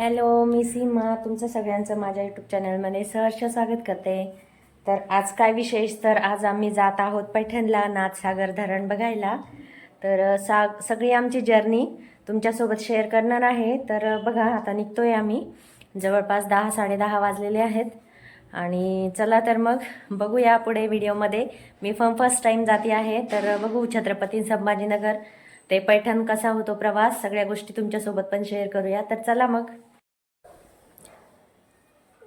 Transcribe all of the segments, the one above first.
Hello मी सीमा तुमचं सगळ्यांचं माझ्या यूट्यूब चॅनलमध्ये सहर्ष स्वागत करते. तर आज काय विशेष? तर आज आम्ही जात आहोत पैठणला नाथसागर धरण बघायला. तर सा सगळी आमची जर्नी तुमच्यासोबत शेअर करणार आहे. तर बघा आता निघतोय आम्ही. जवळपास दहा साडेदहा वाजलेले आहेत. आणि चला तर मग बघूया पुढे व्हिडिओमध्ये. मी फम फर्स्ट टाईम जाते आहे. तर बघू छत्रपती संभाजीनगर. ते पैठण कसा होतो प्रवास? सगळ्या गोष्टी तुमच्यासोबत पण शेअर करूया. तर चला मग.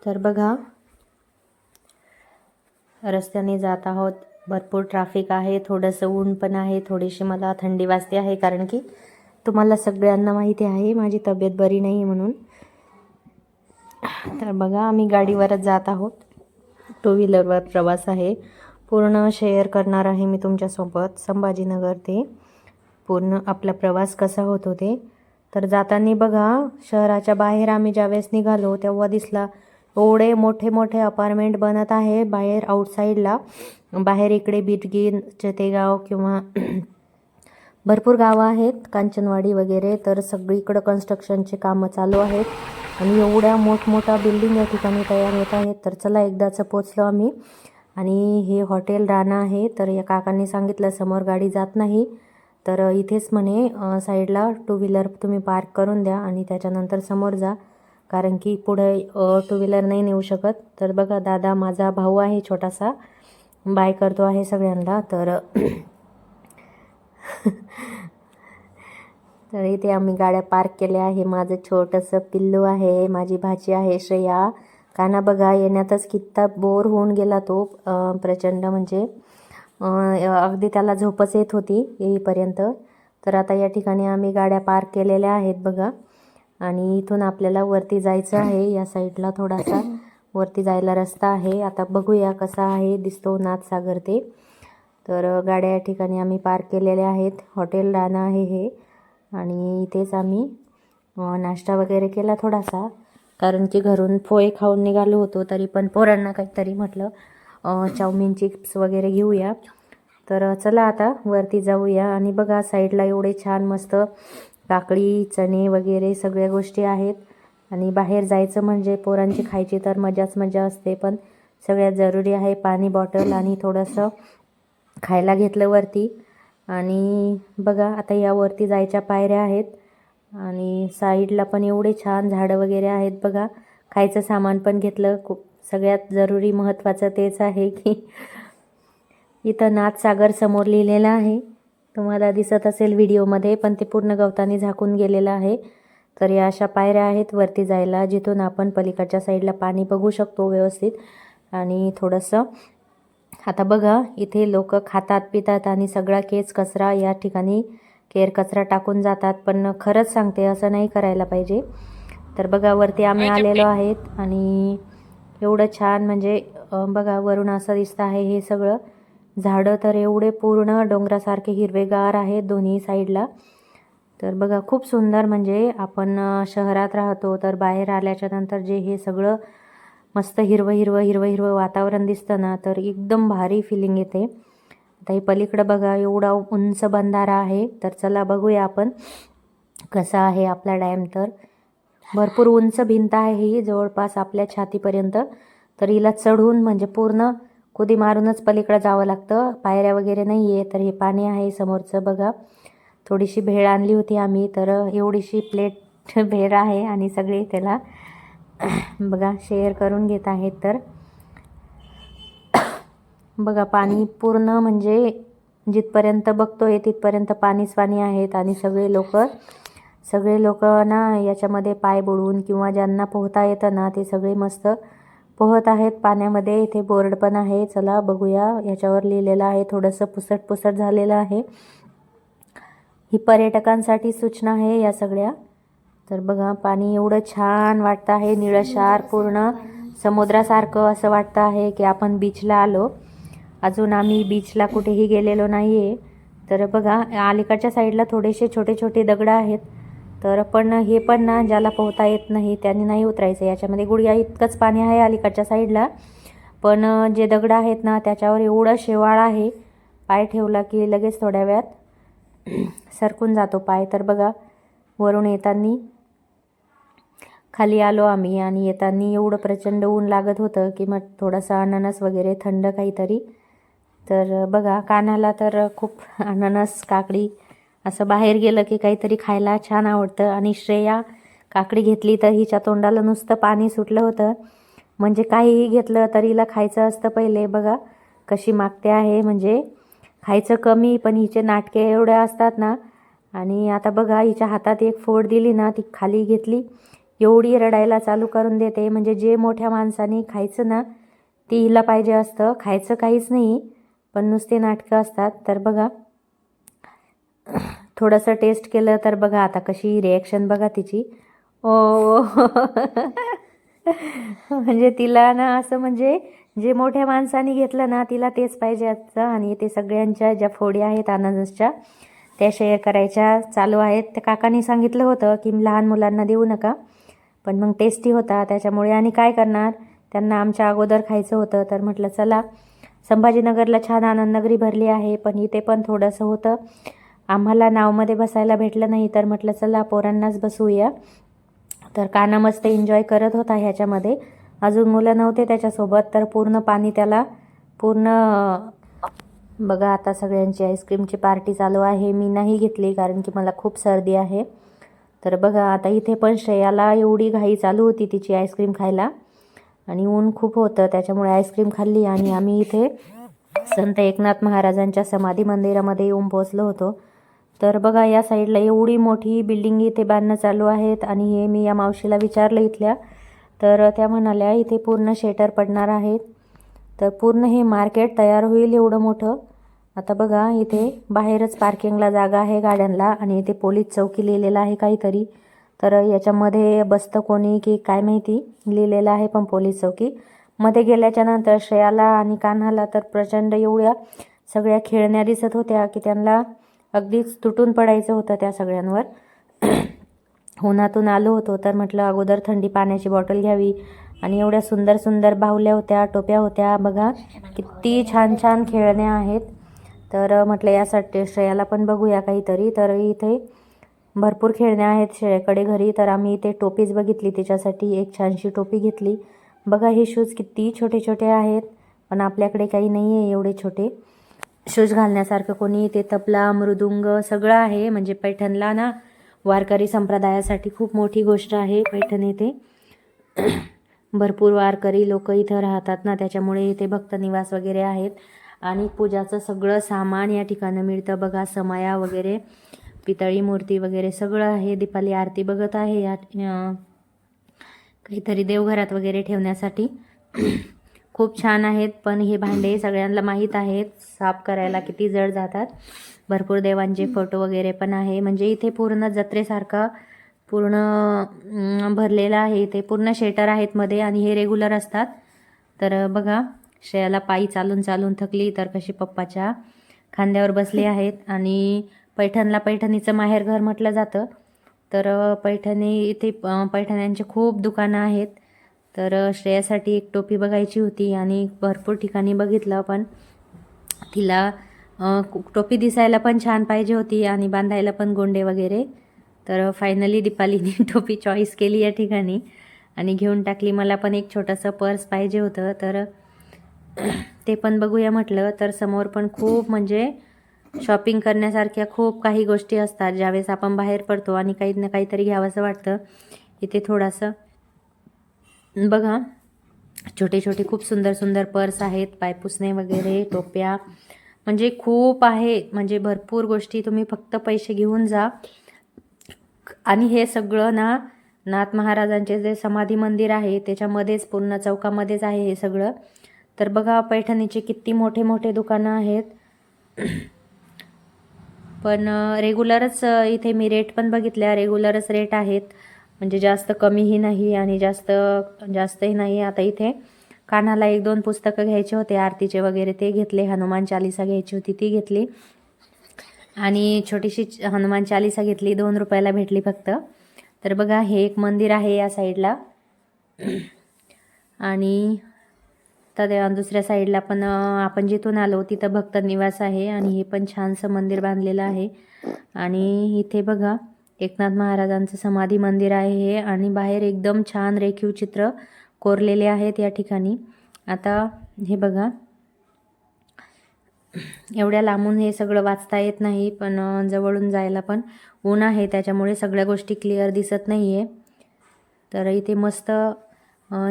तर बघा रस्त्याने जात आहोत. भरपूर ट्रॅफिक आहे थोडंसं ऊन पण आहे थोडीशी मला थंडी वाजते आहे कारण की तुम्हाला सगळ्यांना माहिती आहे माझी तब्येत बरी नाही आहे म्हणून. तर बघा आम्ही गाडीवरच जात आहोत. टू व्हीलरवर प्रवास आहे. पूर्ण शेअर करणार आहे मी तुमच्यासोबत संभाजीनगर ते. पूर्ण आपला प्रवास कसा होत होते तर जाताना बघा शहराच्या बाहेर आम्ही ज्यावेळेस निघालो तेव्हा दिसला एवढे मोठे मोठे अपार्टमेंट बनत आहे. बाहेर आउटसाईडला बाहेर इकडे बिटगीन चतेगाव किंवा भरपूर गावं आहेत. कांचनवाडी वगैरे. तर सगळीकडं कन्स्ट्रक्शनचे कामं चालू आहेत. आणि एवढ्या मोठमोठ्या बिल्डिंग या ठिकाणी तयार होत आहेत. तर चला एकदाचं पोचलो आम्ही. आणि हे हॉटेल राणा आहे. तर या काकांनी सांगितलं समोर गाडी जात नाही. तर इथेच म्हणे साईडला टू व्हीलर तुम्ही पार्क करून द्या आणि त्याच्यानंतर समोर जा. कारण की पुढे टू व्हीलर नाही नेऊ शकत. तर बघा दादा माझा भाऊ आहे छोटासा. बाय करतो आहे सगळ्यांना. तर तर इथे आम्ही गाड्या पार्क केल्या आहे. माझं छोटंसं पिल्लू आहे माझी भाची आहे श्रेया. काना बघा येण्यातच कित्ता बोर होऊन गेला तो प्रचंड म्हणजे. अगदी त्याला झोपच येत होती येईपर्यंत. तर आता या ठिकाणी आम्ही गाड्या पार्क केलेल्या आहेत बघा. आणि इथून आपल्याला वरती जायचं आहे. या साईडला थोडासा वरती जायला रस्ता आहे. आता बघूया कसा आहे. दिसतो नाथसागर ते. तर गाड्या या ठिकाणी आम्ही पार्क केलेल्या आहेत. हॉटेल राणा आहे हे. आणि इथेच आम्ही नाश्ता वगैरे केला थोडासा. कारण की घरून पोहे खाऊन निघालो होतो तरी पण पोरांना काहीतरी म्हटलं चाऊमिन चिप्स वगैरे घेऊया. तर चला आता वरती जाऊया. आणि बघा साईडला एवढे छान मस्त काकडी चणे वगैरे सगळ्या गोष्टी आहेत. आणि बाहेर जायचं म्हणजे पोरांची खायची तर मजाच मजा असते पण सगळ्यात जरुरी आहे पाणी बॉटल आणि थोडंसं खायला घेतलं वरती. आणि बघा आता यावरती जायच्या पायऱ्या आहेत. आणि साईडला पण एवढे छान झाडं वगैरे आहेत बघा. खायचं सामान पण घेतलं. खूप सगळ्यात जरुरी महत्त्वाचं तेच आहे की इथं नाथसागर समोर लिहिलेलं आहे. तुम्हाला दिसत असेल व्हिडिओमध्ये पण ते पूर्ण गवताने झाकून गेलेलं आहे. तर या अशा पायऱ्या आहेत वरती जायला जिथून आपण पलीकडच्या साईडला पाणी बघू शकतो व्यवस्थित. आणि थोडंसं आता बघा इथे लोक खातात पितात आणि सगळा केस कचरा या ठिकाणी केर कचरा टाकून जातात. पण खरंच सांगते असं नाही करायला पाहिजे. तर बघा वरती आम्ही आलेलो आहेत आणि एवढं छान म्हणजे बघा वरून असं दिसतं आहे हे सगळं. झाडं तर एवढे पूर्ण डोंगरासारखे हिरवेगार आहेत दोन्ही साईडला. तर बघा खूप सुंदर म्हणजे आपण शहरात राहतो तर बाहेर आल्याच्यानंतर जे हे सगळं मस्त हिरवं हिरवं हिरवं हिरवं वातावरण दिसतं ना तर एकदम भारी फिलिंग येते. आता हे पलीकडं बघा एवढा उंच बंधारा आहे तर चला बघूया आपण कसा आहे आपला डॅम तर. भरपूर उंच भिंत आहे ही जवळपास आपल्या छातीपर्यंत. तर हिला चढून म्हणजे पूर्ण कुदी मारूनच पलीकडं जावं लागतं. पायऱ्या वगैरे नाही आहे तर हे पाणी आहे समोरचं. बघा थोडीशी भेळ आणली होती आम्ही तर एवढीशी प्लेट भेळ आहे आणि सगळे त्याला बघा शेअर करून घेत आहेत. तर बघा पाणी पूर्ण म्हणजे जिथपर्यंत बघतोय तिथपर्यंत पाणीच पाणी आहेत आणि सगळे लोक सगळे लोक ना याच्यामध्ये पाय बुडवून किंवा ज्यांना पोहता येतं ना ते सगळे मस्त पोहत आहेत. पाण्यामध्ये इथे बोर्ड पण आहे. चला बघूया. याच्यावर लिहिलेलं आहे. थोडंसं पुसट पुसट झालेलं आहे. ही पर्यटकांसाठी सूचना आहे या सगळ्या. तर बघा पाणी एवढं छान वाटतं आहे. निळशार पूर्ण समुद्रासारखं असं वाटतं आहे की आपण बीचला आलो. अजून आम्ही बीचला कुठेही गेलेलो नाही आहे तर बघा अलीकडच्या साईडला थोडेसे छोटे छोटे दगडं आहेत. तर पण हे पण ना ज्याला पोहता येत नाही त्यांनी नाही उतरायचं. याच्यामध्ये गुडघ्या इतकंच पाणी आहे अलीकडच्या साईडला. पण जे दगडं आहेत ना त्याच्यावर एवढं शेवाळ आहे. पाय ठेवला की लगेच थोड्या वेळात सरकून जातो पाय. तर बघा वरून येताना खाली आलो आम्ही आणि येताना एवढं प्रचंड ऊन लागत होतं की मग थोडासा अननस वगैरे थंड काहीतरी. तर बघा कानाला तर खूप अननस काकडी असं बाहेर गेलं की काहीतरी खायला छान आवडतं. आणि श्रेया काकडी घेतली तर हिच्या तोंडाला नुसतं पाणी सुटलं होतं. म्हणजे काहीही घेतलं तर हिला खायचं असतं पहिले. बघा कशी मागते आहे. म्हणजे खायचं कमी पण हिचे नाटके एवढे असतात ना. आणि आता बघा हिच्या हातात एक फोड दिली ना ती खाली घेतली. एवढी रडायला चालू करून देते. म्हणजे जे मोठ्या माणसाने खायचं ना ती हिला पाहिजे असतं. खायचं काहीच नाही पण नुसते नाटकं असतात. तर बघा थोडंसं टेस्ट केलं तर बघा आता कशी रिॲक्शन बघा तिची. ओ. म्हणजे तिला ना असं म्हणजे जे मोठ्या माणसाने घेतलं ना तिला तेच पाहिजे आजचं आणि ते सगळ्यांच्या ज्या फोडी आहेत अननसच्या त्या शेअर करायच्या चालू आहेत. त्या काकांनी सांगितलं होतं की लहान मुलांना देऊ नका पण मग टेस्टी होता त्याच्यामुळे आणि काय करणार? त्यांना आमच्या अगोदर खायचं होतं तर म्हटलं चला संभाजीनगरला छान आनंदनगरी भरली आहे पण इथे पण थोडंसं होतं. आम्हाला नावमध्ये बसायला भेटलं नाही तर म्हटलं चला पोरांनाच बसवूया तर काना मस्त एन्जॉय करत होता ह्याच्यामध्ये. अजून मुलं नव्हते त्याच्यासोबत तर पूर्ण पाणी त्याला पूर्ण बघा आता सगळ्यांची आईस्क्रीमची पार्टी चालू आहे. मी नाही घेतली कारण की मला खूप सर्दी आहे. तर बघा आता इथे पण श्रेयाला एवढी घाई चालू होती तिची आईस्क्रीम खायला. आणि ऊन खूप होतं त्याच्यामुळे आईस्क्रीम खाल्ली आणि आम्ही इथे संत एकनाथ महाराजांच्या समाधी मंदिरामध्ये येऊन पोचलो होतो. तर बघा या साईडला एवढी मोठी बिल्डिंग इथे बांधणं चालू आहेत आणि हे मी या मावशीला विचारलं इथल्या. तर त्या म्हणाल्या इथे पूर्ण शेटर पडणार आहेत. तर पूर्ण हे मार्केट तयार होईल एवढं मोठं. आता बघा इथे बाहेरच पार्किंगला जागा आहे गाड्यांना आणि इथे पोलीस चौकी लिहिलेलं आहे काहीतरी. तर याच्यामध्ये बसतं कोणी की काय माहिती? लिहिलेलं आहे पण पोलीस चौकी. मध्ये गेल्याच्यानंतर श्रेयाला आणि कान्हाला तर प्रचंड एवढ्या सगळ्या खेळण्या दिसत होत्या की त्यांना अगदीच तुटून पडायचं होतं त्या सगळ्यांवर. उन्हातून आलो होतो तर म्हटलं अगोदर थंडी पाण्याची बॉटल घ्यावी. आणि एवढ्या सुंदर सुंदर बाहुल्या होत्या टोप्या होत्या. बघा किती छान छान खेळण्या आहेत. तर म्हटलं यासाठी श्रेयाला पण बघूया काहीतरी. तर इथे भरपूर खेळण्या आहेत श्रेयाकडे घरी. तर आम्ही इथे टोपीच बघितली तिच्यासाठी एक छानशी टोपी घेतली. बघा हे शूज किती छोटे छोटे आहेत. पण आपल्याकडे काही नाही आहे एवढे छोटे. शूज घालण्यासारखं कोणी ते तबला मृदुंग सगळं आहे. म्हणजे पैठणला ना वारकरी संप्रदायासाठी खूप मोठी गोष्ट आहे पैठण येथे. भरपूर वारकरी लोक इथं राहतात ना त्याच्यामुळे इथे भक्त निवास वगैरे आहेत. आणि पूजाचं सगळं सामान या ठिकाणी मिळतं. बघा समया वगैरे पितळी मूर्ती वगैरे सगळं आहे. दीपाली आरती बघत आहे या काहीतरी देवघरात वगैरे ठेवण्यासाठी. खूप छान आहेत पण हे भांडे सगळ्यांना माहीत आहेत साफ करायला किती जड जातात. भरपूर देवांचे फोटो वगैरे पण आहे. म्हणजे इथे पूर्ण जत्रेसारखा पूर्ण भरलेला आहे. इथे पूर्ण शेटर आहेत मध्ये आणि हे रेग्युलर असतात. तर बघा श्रेयाला पायी चालून चालून थकली तर कशी पप्पाच्या खांद्यावर बसले आहेत. आणि पैठणला पैठणीचं माहेरघर म्हटलं जातं. तर पैठणी इथे पैठण्यांचे खूप दुकानं आहेत. तर श्रेयासाठी एक टोपी बघायची होती आणि भरपूर ठिकाणी बघितलं पण तिला टोपी दिसायला पण छान पाहिजे होती आणि बांधायला पण गोंडे वगैरे. तर फायनली दीपालीने टोपी चॉईस केली या ठिकाणी आणि घेऊन टाकली. मला पण एक छोटंसं पर्स पाहिजे होतं. तर ते पण बघूया म्हटलं. तर समोर पण खूप म्हणजे शॉपिंग करण्यासारख्या खूप काही गोष्टी असतात ज्यावेळेस आपण बाहेर पडतो आणि काही ना काहीतरी घ्यावंसं वाटतं. इथे थोडंसं बघा छोटे छोटे खूप सुंदर सुंदर पर्स आहेत पायपुसणे वगैरे टोप्या. म्हणजे खूप आहे म्हणजे भरपूर गोष्टी तुम्ही फक्त पैसे घेऊन जा. आणि हे सगळं ना नाथ महाराजांचे जे समाधी मंदिर आहे त्याच्यामध्येच पूर्ण चौकामध्येच आहे हे सगळं. तर बघा पैठणीचे किती मोठे मोठे दुकानं आहेत. पण रेग्युलरच इथे मी रेट पण बघितल्या रेग्युलरच रेट आहेत. म्हणजे जास्त कमीही नाही आणि जास्त जास्तही नाही. आता इथे कानाला एक दोन पुस्तकं घ्यायचे होते. आरतीचे वगैरे ते घेतले. हनुमान चालिसा घ्यायची होती ती घेतली. आणि छोटीशी हनुमान चालिसा घेतली. दोन रुपयाला भेटली फक्त. तर बघा हे एक मंदिर आहे या साईडला. आणि तर दुसऱ्या साईडला पण आपण जिथून आलो तिथं भक्त निवास आहे. आणि हे पण छानसं मंदिर बांधलेलं आहे. आणि इथे बघा एकनाथ महाराजांचं समाधी मंदिर आहे हे आणि बाहेर एकदम छान रेखीव चित्र कोरलेले आहेत या ठिकाणी. आता हे बघा. एवढ्या लांबून हे सगळं वाचता येत नाही पण जवळून जायला पण ऊन आहे त्याच्यामुळे सगळ्या गोष्टी क्लिअर दिसत नाही आहे तर इथे मस्त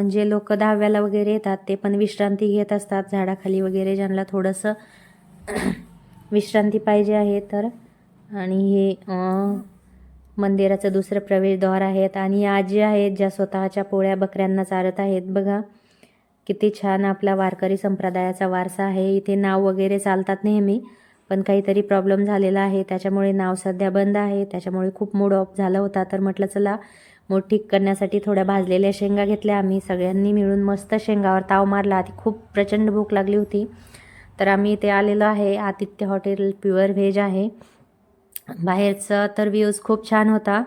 जे लोक दहाव्याला वगैरे येतात ते पण विश्रांती घेत असतात. झाडाखाली वगैरे ज्यांना थोडंसं विश्रांती पाहिजे आहे तर. आणि हे मंदिराचं दुसरं प्रवेशद्वार आहेत आणि आजी आहेत ज्या स्वतःच्या पोळ्या बकऱ्यांना चारत आहेत. बघा किती छान आपला वारकरी संप्रदायाचा वारसा आहे. इथे नाव वगैरे चालतात नेहमी पण काहीतरी प्रॉब्लेम झालेला आहे. त्याच्यामुळे नाव सध्या बंद आहे. त्याच्यामुळे खूप मूड ऑफ झाला होता. तर म्हटलं चला मूड ठीक करण्यासाठी थोड्या भाजलेल्या शेंगा घेतल्या आम्ही. सगळ्यांनी मिळून मस्त शेंगावर ताव मारला. आधी खूप प्रचंड भूक लागली होती. तर आम्ही इथे आलेलो आहे. आदित्य हॉटेल प्युअर व्हेज आहे. बाहेरचा तर व्ह्यूज खूप छान होता.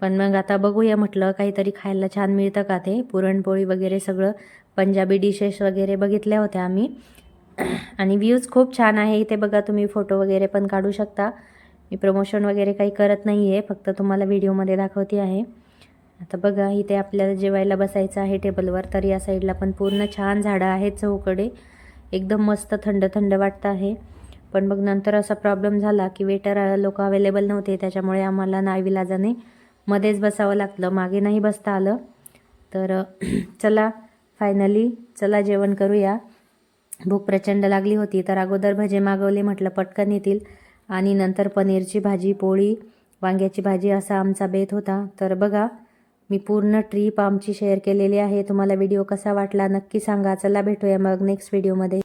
पण मग आता बघूया म्हटलं काहीतरी खायला छान मिळतं का ते? पुरणपोळी वगैरे सगळं पंजाबी डिशेस वगैरे बघितल्या होत्या आम्ही. आणि व्ह्यूज खूप छान आहे. इथे बघा तुम्ही फोटो वगैरे पण काढू शकता. मी प्रमोशन वगैरे काही करत नाही आहे फक्त तुम्हाला व्हिडिओमध्ये दाखवते आहे. आता बघा इथे आपल्याला जेवायला बसायचं आहे टेबलवर तर या साईडला पण पूर्ण छान झाडं आहेत चौकडे. एकदम मस्त थंड थंड वाटतं आहे. पण मग नंतर असा प्रॉब्लेम झाला की वेटर लोक अवेलेबल नव्हते त्याच्यामुळे आम्हाला नाविलाजाने मध्येच बसावं लागलं. मागे नाही बसता आलं. तर चला फायनली चला जेवण करूया. भूक प्रचंड लागली होती तर अगोदर भजे मागवले म्हटलं पटकन येतील. आणि नंतर पनीरची भाजी पोळी वांग्याची भाजी असा आमचा बेत होता. तर बघा मी पूर्ण ट्रीप आमची शेअर केलेली आहे. तुम्हाला व्हिडिओ कसा वाटला नक्की सांगा. चला भेटूया मग नेक्स्ट व्हिडिओमध्ये